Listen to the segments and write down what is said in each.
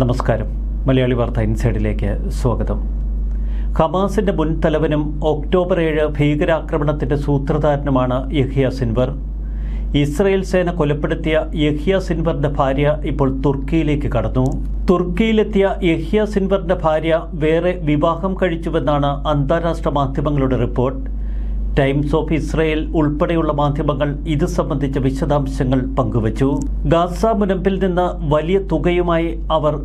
നമസ്കാരം. മലയാളി വാർത്ത ഇൻസൈഡിലേക്ക് സ്വാഗതം. ഹമാസിന്റെ മുൻ തലവനും ഒക്ടോബർ ഏഴ് ഭീകരാക്രമണത്തിന്റെ സൂത്രധാരനുമാണ് യഹിയ സിൻവർ. ഇസ്രയേൽ സേന കൊലപ്പെടുത്തിയ യഹിയ സിൻവറിന്റെ ഭാര്യ ഇപ്പോൾ തുർക്കിയിലേക്ക് കടന്നു. തുർക്കിയിലെത്തിയ യഹിയ സിൻവറിന്റെ ഭാര്യ വേറെ വിവാഹം കഴിച്ചുവെന്നാണ് അന്താരാഷ്ട്ര മാധ്യമങ്ങളുടെ റിപ്പോർട്ട്. ടൈംസ് ഓഫ് ഇസ്രയേൽ ഉൾപ്പെടെയുള്ള മാധ്യമങ്ങൾ ഇത് സംബന്ധിച്ച വിശദാംശങ്ങൾ പങ്കുവച്ചു. ഗാസ മുനമ്പിൽ നിന്ന് വലിയ തുകയുമായി അവർ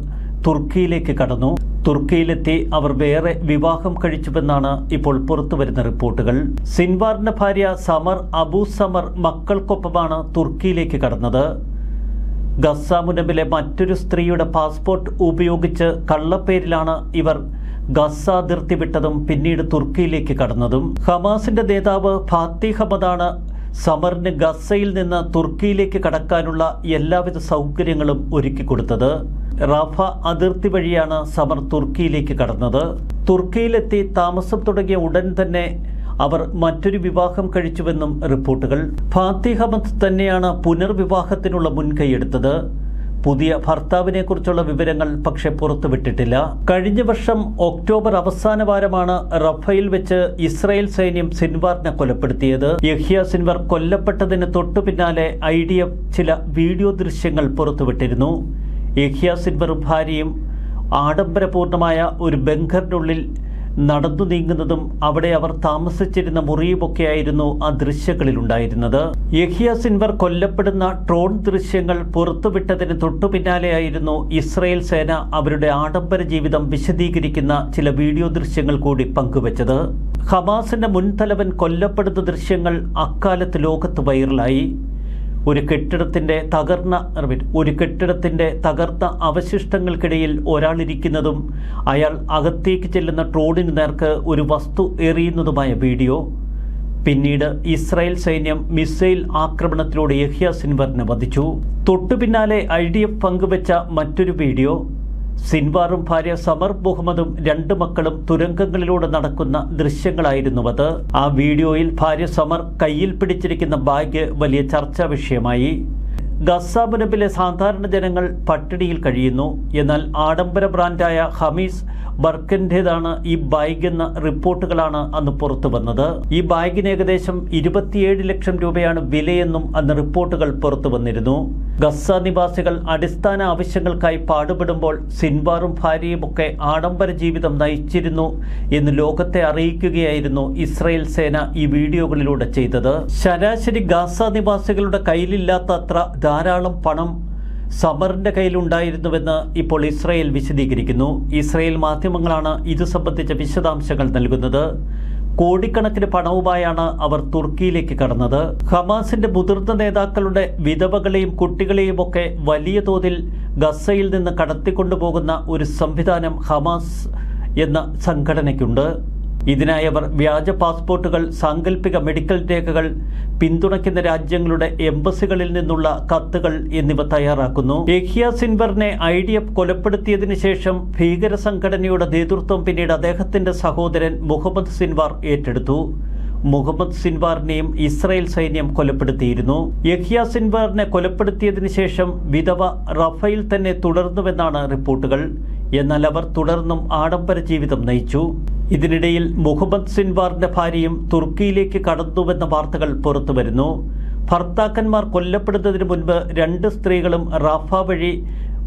തുർക്കിയിലേക്ക് കടന്നു. തുർക്കിയിലെത്തി അവർ വേറെ വിവാഹം കഴിച്ചുവെന്നാണ് ഇപ്പോൾ പുറത്തുവരുന്ന റിപ്പോർട്ടുകൾ. സിൻവാറിന്റെ ഭാര്യ സമർ അബു സമർ മക്കൾക്കൊപ്പമാണ് തുർക്കിയിലേക്ക് കടന്നത്. ഗസ്സാമുനമ്പിലെ മുനമ്പിലെ മറ്റൊരു സ്ത്രീയുടെ പാസ്പോർട്ട് ഉപയോഗിച്ച് കള്ളപ്പേരിലാണ് ഇവർ ഗസ അതിർത്തി വിട്ടതും പിന്നീട് തുർക്കിയിലേക്ക് കടന്നതും ഹമാസിന്റെ നേതാവ് ഫാത്തി ഹമദാണ് സമറിന് ഗസയിൽ നിന്ന് തുർക്കിയിലേക്ക് കടക്കാനുള്ള എല്ലാവിധ സൗകര്യങ്ങളും ഒരുക്കിക്കൊടുത്തത് റഫ അതിർത്തി വഴിയാണ് സമർ തുർക്കിയിലേക്ക് കടന്നത്. തുർക്കിയിലെത്തി താമസം തുടങ്ങിയ ഉടൻ തന്നെ അവർ മറ്റൊരു വിവാഹം കഴിച്ചുവെന്നും റിപ്പോർട്ടുകൾ. ഫാത്തി ഹമദ് തന്നെയാണ് പുനർവിവാഹത്തിനുള്ള മുൻകൈയെടുത്തത് പുതിയ ഭർത്താവിനെ കുറിച്ചുള്ള വിവരങ്ങൾ പക്ഷെ പുറത്തുവിട്ടിട്ടില്ല. കഴിഞ്ഞ വർഷം ഒക്ടോബർ അവസാന വാരമാണ് റഫയിൽ വെച്ച് ഇസ്രായേൽ സൈന്യം സിൻവാറിനെ കൊലപ്പെടുത്തിയത്. യഹ്യ സിൻവർ കൊല്ലപ്പെട്ടതിന് തൊട്ടു പിന്നാലെ ഐ ഡി എഫ് ചില വീഡിയോ ദൃശ്യങ്ങൾ പുറത്തുവിട്ടിരുന്നു. യഹ്യ സിൻവറും ഭാര്യയും ആഡംബരപൂർണമായ ഒരു ബങ്കറിനുള്ളിൽ നടന്നു നീങ്ങുന്നതും അവിടെ അവർ താമസിച്ചിരുന്ന മുറിയുമൊക്കെയായിരുന്നു ആ ദൃശ്യങ്ങളിലുണ്ടായിരുന്നത്. യഹിയ സിൻവർ കൊല്ലപ്പെടുന്ന ട്രോൺ ദൃശ്യങ്ങൾ പുറത്തുവിട്ടതിന് തൊട്ടു പിന്നാലെയായിരുന്നു ഇസ്രയേൽ സേന അവരുടെ ആഡംബര ജീവിതം വിശദീകരിക്കുന്ന ചില വീഡിയോ ദൃശ്യങ്ങൾ കൂടി പങ്കുവച്ചത്. ഹമാസിന്റെ മുൻതലവൻ കൊല്ലപ്പെടുന്ന ദൃശ്യങ്ങൾ അക്കാലത്ത് ലോകത്ത് വൈറലായി. ഒരു കെട്ടിടത്തിന്റെ തകർന്ന ഒരു കെട്ടിടത്തിന്റെ തകർന്ന അവശിഷ്ടങ്ങൾക്കിടയിൽ ഒരാളിരിക്കുന്നതും അയാൾ അകത്തേക്ക് ചെല്ലുന്ന ട്രോളിന് നേർക്ക് ഒരു വസ്തു എറിയുന്നതുമായ വീഡിയോ. പിന്നീട് ഇസ്രായേൽ സൈന്യം മിസൈൽ ആക്രമണത്തിലൂടെ യഹ്യ സിൻവറിനെ വധിച്ചു. തൊട്ടു പിന്നാലെ ഐ ഡി എഫ് പങ്കുവച്ച മറ്റൊരു വീഡിയോ. സിൻവാറും ഭാര്യ സമർ മുഹമ്മദും രണ്ട് മക്കളും തുരങ്കങ്ങളിലൂടെ നടക്കുന്ന ദൃശ്യങ്ങളായിരുന്നു അത് ആ വീഡിയോയിൽ ഭാര്യ സമർ കയ്യിൽ പിടിച്ചിരിക്കുന്ന ബാഗ് വലിയ ചർച്ചാ വിഷയമായി. ഗസ സാധാരണ ജനങ്ങൾ പട്ടിണിയിൽ കഴിയുന്നു. എന്നാൽ ആഡംബര ബ്രാൻഡായ ഹമീസ് ബർക്കന്റേതാണ് ഈ ബാഗ് എന്ന റിപ്പോർട്ടുകളാണ് അന്ന് പുറത്തു വന്നത്. ഈ ബാഗിന് ഏകദേശം ഇരുപത്തിയേഴ് ലക്ഷം രൂപയാണ് വിലയെന്നും അന്ന് റിപ്പോർട്ടുകൾ പുറത്തു വന്നിരുന്നു. ഗസ നിവാസികൾ അടിസ്ഥാന ആവശ്യങ്ങൾക്കായി പാടുപെടുമ്പോൾ സിൻവാറും ഭാര്യയുമൊക്കെ ആഡംബര ജീവിതം നയിച്ചിരുന്നു എന്ന് ലോകത്തെ അറിയിക്കുകയായിരുന്നു ഇസ്രയേൽ സേന ഈ വീഡിയോകളിലൂടെ ചെയ്തത്. ശരാശരി ഗാസ നിവാസികളുടെ കയ്യിലില്ലാത്ത അത്ര ധാരാളം പണം സമറിന്റെ കയ്യിലുണ്ടായിരുന്നുവെന്ന് ഇപ്പോൾ ഇസ്രായേൽ വിശദീകരിക്കുന്നു. ഇസ്രായേൽ മാധ്യമങ്ങളാണ് ഇത് സംബന്ധിച്ച വിശദാംശങ്ങൾ നൽകുന്നത്. കോടിക്കണക്കിന് പണവുമായാണ് അവർ തുർക്കിയിലേക്ക് കടന്നത്. ഹമാസിന്റെ മുതിർന്ന നേതാക്കളുടെ വിധവകളെയും കുട്ടികളെയും ഒക്കെ വലിയ തോതിൽ ഗസയിൽ നിന്ന് കടത്തിക്കൊണ്ടുപോകുന്ന ഒരു സംവിധാനം ഹമാസ് എന്ന സംഘടനയ്ക്കുണ്ട്. ഇതിനായി അവർ വ്യാജ പാസ്പോർട്ടുകൾ സാങ്കല്പിക മെഡിക്കൽ രേഖകൾ പിന്തുണയ്ക്കുന്ന രാജ്യങ്ങളുടെ എംബസികളിൽ നിന്നുള്ള കത്തുകൾ എന്നിവ തയ്യാറാക്കുന്നു. ഏഹിയ സിൻവറിനെ ഐ ഡി എഫ് കൊലപ്പെടുത്തിയതിനു ശേഷം ഭീകര സംഘടനയുടെ നേതൃത്വം പിന്നീട് അദ്ദേഹത്തിന്റെ സഹോദരൻ മുഹമ്മദ് സിൻവാർ ഏറ്റെടുത്തു. മുഹമ്മദ് സിൻവാറിനെയും ഇസ്രായേൽ സൈന്യം കൊലപ്പെടുത്തിയിരുന്നു. യഹിയ സിൻവാറിനെ കൊലപ്പെടുത്തിയതിനു ശേഷം വിധവ റഫയിൽ തന്നെ തുടർന്നുവെന്നാണ് റിപ്പോർട്ടുകൾ. എന്നാൽ അവർ തുടർന്നും ആഡംബര ജീവിതം നയിച്ചു. ഇതിനിടയിൽ മുഹമ്മദ് സിൻവാറിന്റെ ഭാര്യയും തുർക്കിയിലേക്ക് കടന്നുവെന്ന വാർത്തകൾ പുറത്തുവരുന്നു. ഭർത്താക്കന്മാർ കൊല്ലപ്പെടുന്നതിന് മുൻപ് രണ്ട് സ്ത്രീകളും റാഫ വഴി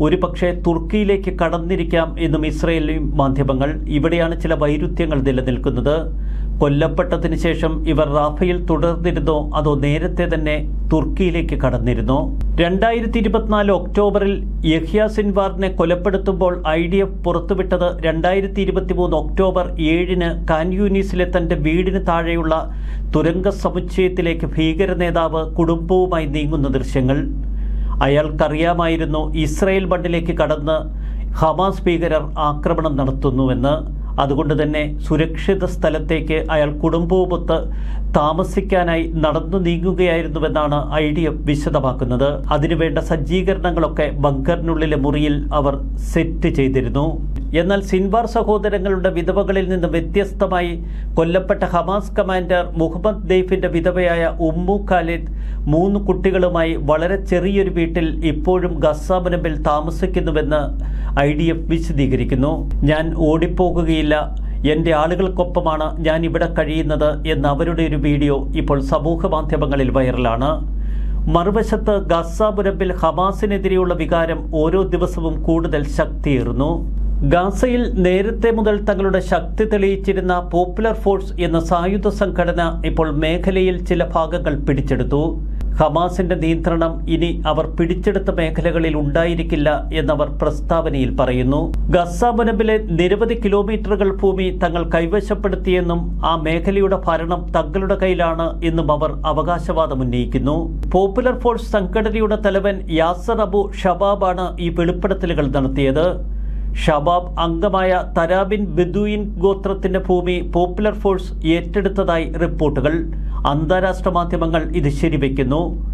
ഒരുപക്ഷെ തുർക്കിയിലേക്ക് കടന്നിരിക്കാം എന്നും ഇസ്രയേലി മാധ്യമങ്ങൾ ഇവിടെയാണ് ചില വൈരുദ്ധ്യങ്ങൾ നിലനിൽക്കുന്നത്. കൊല്ലപ്പെട്ടതിന് ശേഷം ഇവർ റാഫയിൽ തുടർന്നിരുന്നോ അതോ നേരത്തെ തന്നെ തുർക്കിയിലേക്ക് കടന്നിരുന്നോ? രണ്ടായിരത്തി ഇരുപത്തിനാല് ഒക്ടോബറിൽ യഹ്യ സിൻവാറിനെ കൊലപ്പെടുത്തുമ്പോൾ ഐ ഡി എഫ് പുറത്തുവിട്ടത് രണ്ടായിരത്തി ഇരുപത്തി മൂന്ന് ഒക്ടോബർ ഏഴിന് കാൻയൂനീസിലെ തന്റെ വീടിന് താഴെയുള്ള തുരങ്ക സമുച്ചയത്തിലേക്ക് ഭീകര നേതാവ് കുടുംബവുമായി നീങ്ങുന്ന ദൃശ്യങ്ങൾ. അയാൾക്കറിയാമായിരുന്നു ഇസ്രയേൽ ബണ്ടിലേക്ക് കടന്ന് ഹമാസ് ഭീകരർ ആക്രമണം നടത്തുന്നുവെന്ന് അതുകൊണ്ട് തന്നെ സുരക്ഷിത സ്ഥലത്തേക്ക് അയാൾ കുടുംബവുമൊത്ത് താമസിക്കാനായി നടന്നു നീങ്ങുകയായിരുന്നുവെന്നാണ് ഐ ഡി എഫ് വിശദമാക്കുന്നത്. അതിനുവേണ്ട സജ്ജീകരണങ്ങളൊക്കെ ബങ്കറിനുള്ളിലെ മുറിയിൽ അവർ സെറ്റ് ചെയ്തിരുന്നു. എന്നാൽ സിൻവാർ സഹോദരങ്ങളുടെ വിധവകളിൽ നിന്ന് വ്യത്യസ്തമായി കൊല്ലപ്പെട്ട ഹമാസ് കമാൻഡർ മുഹമ്മദ് ദെയ്ഫിന്റെ വിധവയായ ഉമ്മു ഖാലിദ് മൂന്ന് കുട്ടികളുമായി വളരെ ചെറിയൊരു വീട്ടിൽ ഇപ്പോഴും ഗസാമുനമ്പിൽ താമസിക്കുന്നുവെന്ന് ഐ ഡി എഫ് വിശദീകരിക്കുന്നു. ഞാൻ ഓടിപ്പോകുകയില്ല എന്റെ ആളുകൾക്കൊപ്പമാണ് ഞാൻ ഇവിടെ കഴിയുന്നത് എന്ന അവരുടെ ഒരു വീഡിയോ ഇപ്പോൾ സമൂഹ മാധ്യമങ്ങളിൽ വൈറലാണ്. മറുവശത്ത് ഗസാമുനമ്പിൽ ഹമാസിനെതിരെയുള്ള വികാരം ഓരോ ദിവസവും കൂടുതൽ ശക്തിയേറുന്നു. ഗാസയിൽ നേരത്തെ മുതൽ തങ്ങളുടെ ശക്തി തെളിയിച്ചിരുന്ന പോപ്പുലർ ഫോഴ്സ് എന്ന സായുധ സംഘടന ഇപ്പോൾ മേഖലയിൽ ചില ഭാഗങ്ങൾ പിടിച്ചെടുത്തു. ഹമാസിന്റെ നിയന്ത്രണം ഇനി അവർ പിടിച്ചെടുത്ത മേഖലകളിൽ ഉണ്ടായിരിക്കില്ല എന്നവർ പ്രസ്താവനയിൽ പറയുന്നു. ഗസ നിരവധി കിലോമീറ്ററുകൾ ഭൂമി തങ്ങൾ കൈവശപ്പെടുത്തിയെന്നും ആ മേഖലയുടെ ഭരണം തങ്ങളുടെ കയ്യിലാണ് എന്നും അവർ അവകാശവാദം ഉന്നയിക്കുന്നു. പോപ്പുലർ ഫോഴ്സ് സംഘടനയുടെ തലവൻ യാസർ അബു ഷബാബാണ് ഈ വെളിപ്പെടുത്തലുകൾ നടത്തിയത്. ഷബാബ് അംഗമായ തരാബിൻ ബെദുയിൻ ഗോത്രത്തിന്റെ ഭൂമി പോപ്പുലർ ഫോഴ്സ് ഏറ്റെടുത്തതായി റിപ്പോർട്ടുകൾ. അന്താരാഷ്ട്ര മാധ്യമങ്ങൾ ഇത് ശരിവയ്ക്കുന്നു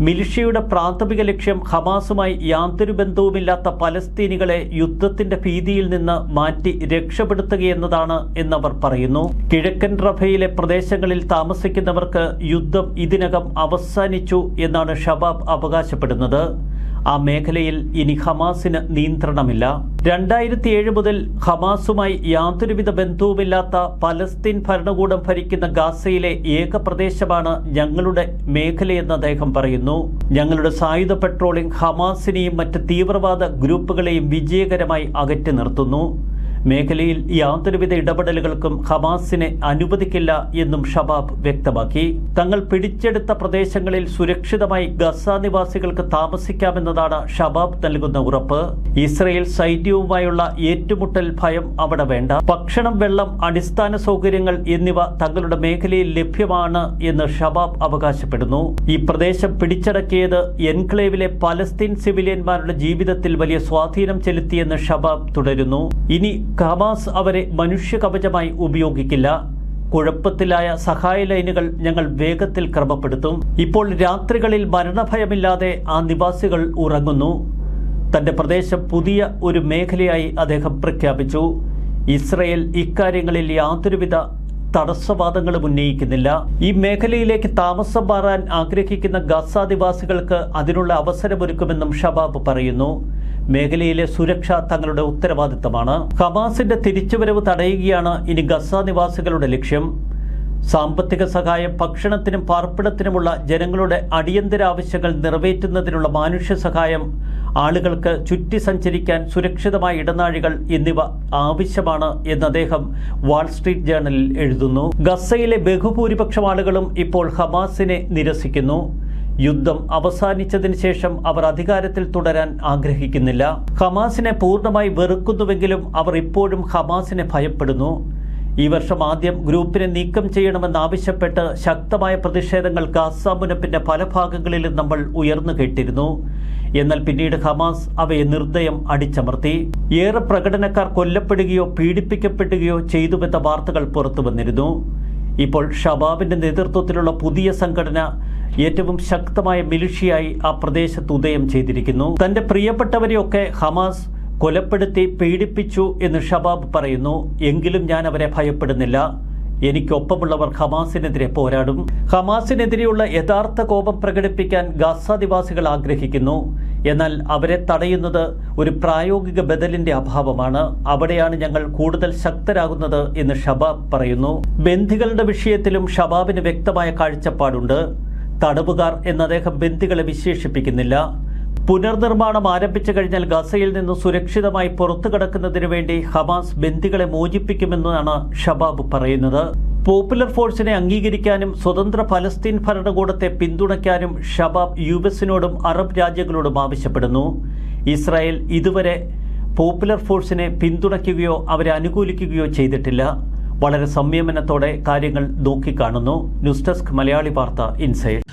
മിലിഷ്യയുടെ പ്രാഥമിക ലക്ഷ്യം ഹമാസുമായി യാതൊരു ബന്ധവുമില്ലാത്ത പലസ്തീനികളെ യുദ്ധത്തിന്റെ ഭീതിയിൽ നിന്ന് മാറ്റി രക്ഷപ്പെടുത്തുകയെന്നതാണ് എന്നവർ പറയുന്നു. കിഴക്കൻ റഫയിലെ പ്രദേശങ്ങളിൽ താമസിക്കുന്നവർക്ക് യുദ്ധം ഇതിനകം അവസാനിച്ചു എന്നാണ് ഷബാബ് അവകാശപ്പെടുന്നത്. ആ മേഖലയിൽ ഇനി ഹമാസിന് നിയന്ത്രണമില്ല. രണ്ടായിരത്തി ഏഴ് മുതൽ ഹമാസുമായി യാതൊരുവിധ ബന്ധവുമില്ലാത്ത പലസ്തീൻ ഭരണകൂടം ഭരിക്കുന്ന ഗാസയിലെ ഏക പ്രദേശമാണ് ഞങ്ങളുടെ മേഖലയെന്ന് അദ്ദേഹം പറയുന്നു. ഞങ്ങളുടെ സായുധ പെട്രോളിംഗ് ഹമാസിനെയും മറ്റ് തീവ്രവാദ ഗ്രൂപ്പുകളെയും വിജയകരമായി അകറ്റി നിർത്തുന്നു. മേഖലയിൽ യാതൊരുവിധ ഇടപെടലുകൾക്കും ഹമാസിനെ അനുവദിക്കില്ല എന്നും ഷബാബ് വ്യക്തമാക്കി. തങ്ങൾ പിടിച്ചെടുത്ത പ്രദേശങ്ങളിൽ സുരക്ഷിതമായി ഗസ നിവാസികൾക്ക് താമസിക്കാമെന്നതാണ് ഷബാബ് നൽകുന്ന ഉറപ്പ്. ഇസ്രയേൽ സൈന്യവുമായുള്ള ഏറ്റുമുട്ടൽ ഭയം അവിടെ വേണ്ട. ഭക്ഷണം വെള്ളം അടിസ്ഥാന സൗകര്യങ്ങൾ എന്നിവ തങ്ങളുടെ മേഖലയിൽ ലഭ്യമാണ് എന്ന് ഷബാബ് അവകാശപ്പെടുന്നു. ഈ പ്രദേശം പിടിച്ചടക്കിയത് എൻക്ലേവിലെ പലസ്തീൻ സിവിലിയന്മാരുടെ ജീവിതത്തിൽ വലിയ സ്വാധീനം ചെലുത്തിയെന്ന് ഷബാബ് തുടരുന്നു. ഇനി ഹമാസ് അവരെ മനുഷ്യ കവചമായി ഉപയോഗിക്കില്ല. കുഴപ്പത്തിലായ സഹായ ലൈനുകൾ ഞങ്ങൾ വേഗത്തിൽ ക്രമപ്പെടുത്തും. ഇപ്പോൾ രാത്രികളിൽ മരണഭയമില്ലാതെ ആ നിവാസികൾ ഉറങ്ങുന്നു. തന്റെ പ്രദേശം പുതിയ ഒരു മേഖലയായി അദ്ദേഹം പ്രഖ്യാപിച്ചു. ഇസ്രയേൽ ഇക്കാര്യങ്ങളിൽ യാതൊരുവിധ തടസ്സവാദങ്ങളും ഉന്നയിക്കുന്നില്ല. ഈ മേഖലയിലേക്ക് താമസം മാറാൻ ആഗ്രഹിക്കുന്ന ഗസാദിവാസികൾക്ക് അതിനുള്ള അവസരമൊരുക്കുമെന്നും ഷബാബ് പറയുന്നു. മേഖലയിലെ സുരക്ഷ തങ്ങളുടെ ഉത്തരവാദിത്തമാണ്. ഹമാസിന്റെ തിരിച്ചുവരവ് തടയുകയാണ് ഇനി ഗസ നിവാസികളുടെ ലക്ഷ്യം. സാമ്പത്തിക സഹായം ഭക്ഷണത്തിനും പാർപ്പിടത്തിനുമുള്ള ജനങ്ങളുടെ അടിയന്തര ആവശ്യങ്ങൾ നിറവേറ്റുന്നതിനുള്ള മാനുഷ്യ സഹായം ആളുകൾക്ക് ചുറ്റി സഞ്ചരിക്കാൻ സുരക്ഷിതമായ ഇടനാഴികൾ എന്നിവ ആവശ്യമാണ് എന്ന് അദ്ദേഹം വാൾസ്ട്രീറ്റ് ജേർണലിൽ എഴുതുന്നു. ഗസയിലെ ബഹുഭൂരിപക്ഷം ആളുകളും ഇപ്പോൾ ഹമാസിനെ നിരസിക്കുന്നു. യുദ്ധം അവസാനിച്ചതിന് ശേഷം അവർ അധികാരത്തിൽ തുടരാൻ ആഗ്രഹിക്കുന്നില്ല. ഹമാസിനെ പൂർണമായി വെറുക്കുന്നുവെങ്കിലും അവർ ഇപ്പോഴും ഹമാസിനെ ഭയപ്പെടുന്നു. ഈ വർഷം ആദ്യം ഗ്രൂപ്പിനെ നീക്കം ചെയ്യണമെന്നാവശ്യപ്പെട്ട് ശക്തമായ പ്രതിഷേധങ്ങൾ ഗാസ മുനപ്പിന്റെ പല ഭാഗങ്ങളിലും നമ്മൾ ഉയർന്നു കേട്ടിരുന്നു. എന്നാൽ പിന്നീട് ഹമാസ് അവയെ നിർദ്ദയം അടിച്ചമർത്തി. ഏറെ പ്രകടനക്കാർ കൊല്ലപ്പെടുകയോ പീഡിപ്പിക്കപ്പെടുകയോ ചെയ്തുവെന്ന വാർത്തകൾ പുറത്തു വന്നിരുന്നു ഇപ്പോൾ ഷബാബിന്റെ നേതൃത്വത്തിലുള്ള പുതിയ സംഘടന ഏറ്റവും ശക്തമായ മിലിഷ്യയായി ആ പ്രദേശത്ത് ഉദയം ചെയ്തിരിക്കുന്നു. തന്റെ പ്രിയപ്പെട്ടവരെയൊക്കെ ഹമാസ് കൊലപ്പെടുത്തി പീഡിപ്പിച്ചു എന്ന് ഷബാബ് പറയുന്നു. എങ്കിലും ഞാൻ അവരെ ഭയപ്പെടുന്നില്ല. എനിക്കൊപ്പമുള്ളവർ ഹമാസിനെതിരെ പോരാടും. ഹമാസിനെതിരെയുള്ള യഥാർത്ഥ കോപം പ്രകടിപ്പിക്കാൻ ഗാസാദിവാസികൾ ആഗ്രഹിക്കുന്നു. എന്നാൽ അവരെ തടയുന്നത് ഒരു പ്രായോഗിക ബദലിന്റെ അഭാവമാണ്. അവിടെയാണ് ഞങ്ങൾ കൂടുതൽ ശക്തരാകുന്നത് എന്ന് ഷബാബ് പറയുന്നു. ബന്ധികളുടെ വിഷയത്തിലും ഷബാബിന് വ്യക്തമായ കാഴ്ചപ്പാടുണ്ട്. തടവുകാർ എന്ന് അദ്ദേഹം ബന്ദികളെ വിശേഷിപ്പിക്കുന്നില്ല. പുനർനിർമ്മാണം ആരംഭിച്ചു കഴിഞ്ഞാൽ ഗസയിൽ നിന്ന് സുരക്ഷിതമായി പുറത്തു കിടക്കുന്നതിനു വേണ്ടി ഹമാസ് ബന്ദികളെ മോചിപ്പിക്കുമെന്നാണ് ഷബാബ് പറയുന്നത്. പോപ്പുലർ ഫോഴ്സിനെ അംഗീകരിക്കാനും സ്വതന്ത്ര ഫലസ്തീൻ ഭരണകൂടത്തെ പിന്തുണയ്ക്കാനും ഷബാബ് യു എസിനോടും അറബ് രാജ്യങ്ങളോടും ആവശ്യപ്പെടുന്നു. ഇസ്രായേൽ ഇതുവരെ പോപ്പുലർ ഫോഴ്സിനെ പിന്തുണയ്ക്കുകയോ അവരെ അനുകൂലിക്കുകയോ ചെയ്തിട്ടില്ല. വളരെ സംയമനത്തോടെ കാര്യങ്ങൾ നോക്കിക്കാണുന്നു. ന്യൂസ് ഡെസ്ക് മലയാളി വാർത്ത ഇൻസൈഡ്